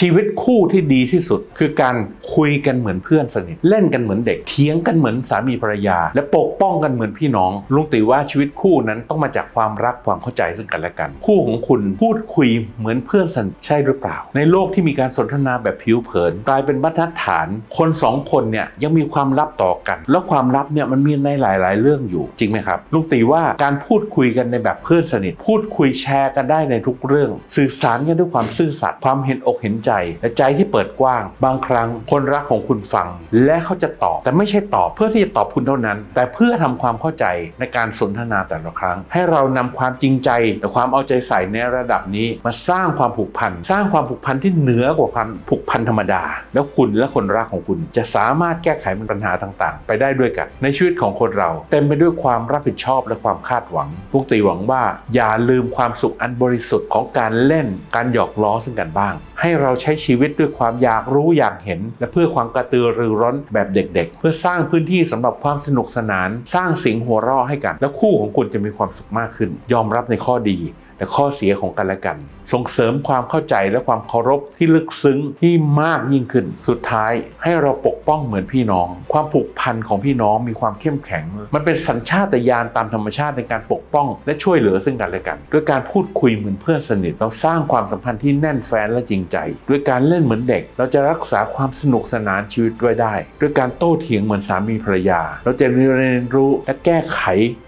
ชีวิตคู่ที่ดีที่สุด คือการคุยกันเหมือนเพื่อนสนิท เล่นกันเหมือนเด็กเถียงกันเหมือนสามีภรรยา และปกป้องกันเหมือนพี่น้องลุงตีว่าชีวิตคู่นั้นต้องมาจากความรักความเข้าใจซึ่งกันและกัน คู่ของคุณพูดคุยเหมือนเพื่อนสนิทใช่หรือเปล่า ในโลกที่มีการสนทนาแบบผิวเผินกลายเป็นบรรทัดฐาน คนสองคนเนี่ยยังมีความลับต่อกัน แล้วความลับเนี่ยมันมีในหลาย ๆ เรื่องอยู่จริงไหมครับลุงตีว่าการพูดคุยกันในแบบเพื่อนสนิท พูดคุยแชร์กันได้ในทุกเรื่อง สื่อสารกันด้วยความซื่อสัตย์ความเห็นอกเห็นใจและใจที่เปิดกว้าง บางครั้งคนรักของคุณฟัง และเขาจะตอบ แต่ไม่ใช่ตอบเพื่อที่จะตอบคุณเท่านั้น แต่เพื่อทำความเข้าใจในการสนทนาแต่ละครั้ง ให้เรานำความจริงใจและความเอาใจใส่ในระดับนี้มาสร้างความผูกพันสร้างความผูกพันที่เหนือกว่าความผูกพันธรรมดา แล้วคุณและคนรักของคุณจะสามารถแก้ไขปัญหาต่างๆ ไปได้ด้วยกัน ในชีวิตของคนเรา เต็มไปด้วยความรับผิดชอบและความคาดหวังพวกตีหวังว่า อย่าลืมความสุขอันบริสุทธิ์ของการเล่นการหยอกล้อซึ่งกันบ้าง ให้เราใช้ชีวิตด้วยความอยากรู้อยากเห็น และเพื่อความกระตือรือร้นแบบเด็ก ๆ เพื่อสร้างพื้นที่สำหรับความสนุกสนาน สร้างเสียงหัวเราะให้กัน และคู่ของคุณจะมีความสุขมากขึ้น ยอมรับในข้อดี และข้อเสียของกันและกัน ส่งเสริมความเข้าใจและความเคารพที่ลึกซึ้งที่มากยิ่งขึ้น สุดท้ายให้เราปกป้องเหมือนพี่น้อง ความผูกพันของพี่น้องมีความเข้มแข็ง มันเป็นสัญชาตญาณตามธรรมชาติในการปกป้อง และช่วยเหลือซึ่งกันและกัน ด้วยการพูดคุยเหมือนเพื่อนสนิทเราสร้างความสัมพันธ์ที่แน่นแฟ้นและจริงใจ ด้วยการเล่นเหมือนเด็ก เราจะรักษาความสนุกสนานชีวิตไว้ได้ ด้วยการโต้เถียงเหมือนสามีภรรยา เราจะเรียนรู้และแก้ไข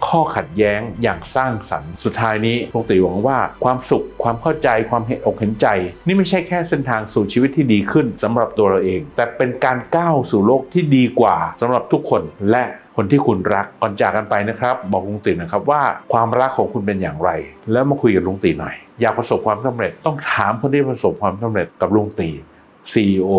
ข้อขัดแย้งอย่างสร้างสรรค์ สุดท้ายนี้พงตีหวังว่าความสุขความเข้าใจความเห็นอกเห็นใจ นี่ไม่ใช่แค่เส้นทางสู่ชีวิตที่ดีขึ้นสำหรับตัวเราเอง แต่เป็นการก้าวสู่โลกที่ดีกว่าสำหรับทุกคนและคนที่คุณรักก่อนจากกันไปนะครับ บอกลุงตีนะครับว่าความรักของคุณเป็นอย่างไร แล้วมาคุยกับลุงตีหน่อย อยากประสบความสำเร็จต้องถามคนที่ประสบความสำเร็จกับลุงตี CEO